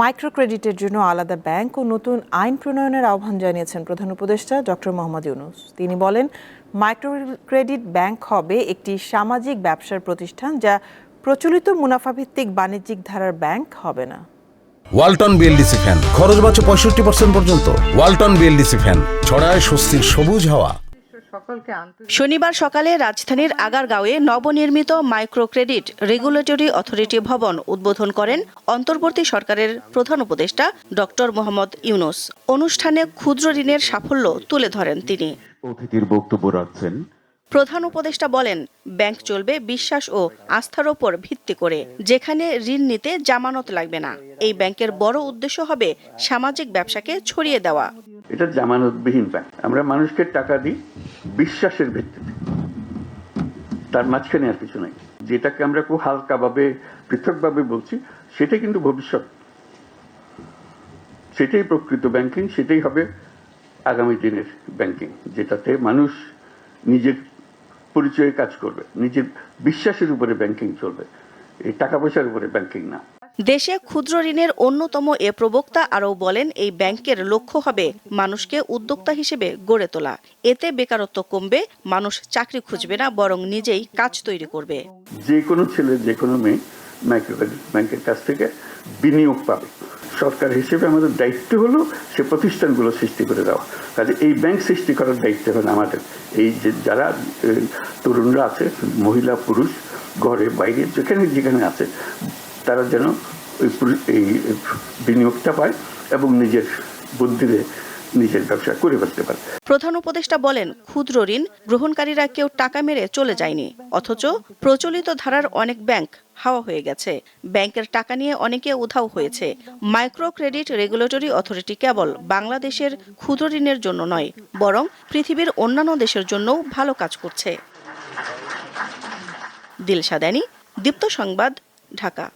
Micro ক্রেডিটের জন্য আলাদা ব্যাংক ও নতুন আইন প্রণয়নের আহ্বান জানিয়েছেন প্রধান উপদেষ্টা ডক্টর মোহাম্মদ ইউনুস। তিনি বলেন মাইক্রো ক্রেডিট ব্যাংক হবে একটি সামাজিক ব্যবসার প্রতিষ্ঠান যা প্রচলিত মুনাফাভিত্তিক বাণিজ্যিক ধারার ব্যাংক হবে না। Walton BLDC fan. খরচ বাঁচে পঁয়ষট্টি পার্সেন্ট পর্যন্ত। Walton BLDC fan. ছড়ায় স্বস্তির সবুজ হাওয়া। শনিবার সকালে রাজধানীর আগারগাঁওয়ে নবনির্মিত মাইক্রো ক্রেডিট রেগুলেটরি অথরিটি ভবন উদ্বোধন করেন অন্তর্বর্তী সরকারের প্রধান উপদেষ্টা ডক্টর মোহাম্মদ ইউনুস। অনুষ্ঠানে ক্ষুদ্র ঋণের সাফল্য তুলে ধরেন তিনি। অতিথির বক্তব্য রাখছেন। প্রধান উপদেষ্টা বলেন ব্যাংক চলবে বিশ্বাস ও আস্থার ওপর ভিত্তি করে যেখানে ঋণ নিতে জামানত লাগবে না। এই ব্যাংকের বড় উদ্দেশ্য হবে সামাজিক ব্যবসাকে ছড়িয়ে দেওয়া। এটা জামানতবিহীন ব্যাংক। আমরা মানুষকে টাকা দিই বিশ্বাসের ভিত্তিতে। তার মাঝখানে আর কিছু নাই। যেটাকে আমরা খুব হালকাভাবে, পৃথকভাবে বলছি, সেটাই কিন্তু ভবিষ্যৎ। সেটাই প্রকৃত ব্যাংকিং সেটাই হবে আগামী দিনের ব্যাংকিং যেটাতে মানুষ নিজের পরিচয়ে কাজ করবে, নিজের বিশ্বাসের উপরে ব্যাংকিং চলবে। এই টাকা পয়সার উপরে ব্যাংকিং না। দেশে ক্ষুদ্র ঋণের অন্যতম এ প্রবক্তা আরও বলেন, এই ব্যাংকের লক্ষ্য হবে মানুষকে উদ্যোক্তা হিসেবে গড়ে তোলা। এতে বেকারত্ব কমবে, মানুষ চাকরি খুঁজবে না, বরং নিজেই কাজ তৈরি করবে। যে কোনো ছেলে, যে কোনো মেয়ে মাইক্রো ক্রেডিট ব্যাংকের কাছ থেকে বিনিয়োগ পাবে। সরকার হিসেবে আমাদের দায়িত্ব হলো সে প্রতিষ্ঠানগুলো সৃষ্টি করে দেওয়া। কাজে এই ব্যাংক সৃষ্টি করার দায়িত্ব হলো আমাদের। এই যে যারা তরুণরা আছে, মহিলা, পুরুষ, ঘরে, বাইরে, যেখানে যেখানে আছে তারা যেন ওই এই বিনিয়োগটা পায় এবং নিজের বুদ্ধিতে নিজের ব্যবসা করে ফেলতে পারে। প্রধান উপদেষ্টা বলেন, ক্ষুদ্র ঋণ গ্রহণকারীরা কেউ টাকা মেরে চলে যায়নি, অথচ প্রচলিত ধারার অনেক ব্যাংক হাওয়া হয়ে গেছে। ব্যাংকের টাকা নিয়ে অনেকে উধাও হয়েছে। মাইক্রো ক্রেডিট রেগুলেটরি অথরিটি কেবল বাংলাদেশের ক্ষুদ্র ঋণের জন্য নয়, বরং পৃথিবীর অন্যান্য দেশের জন্যও ভালো কাজ করছে। দিলশাদানি দীপ্ত সংবাদ, ঢাকা।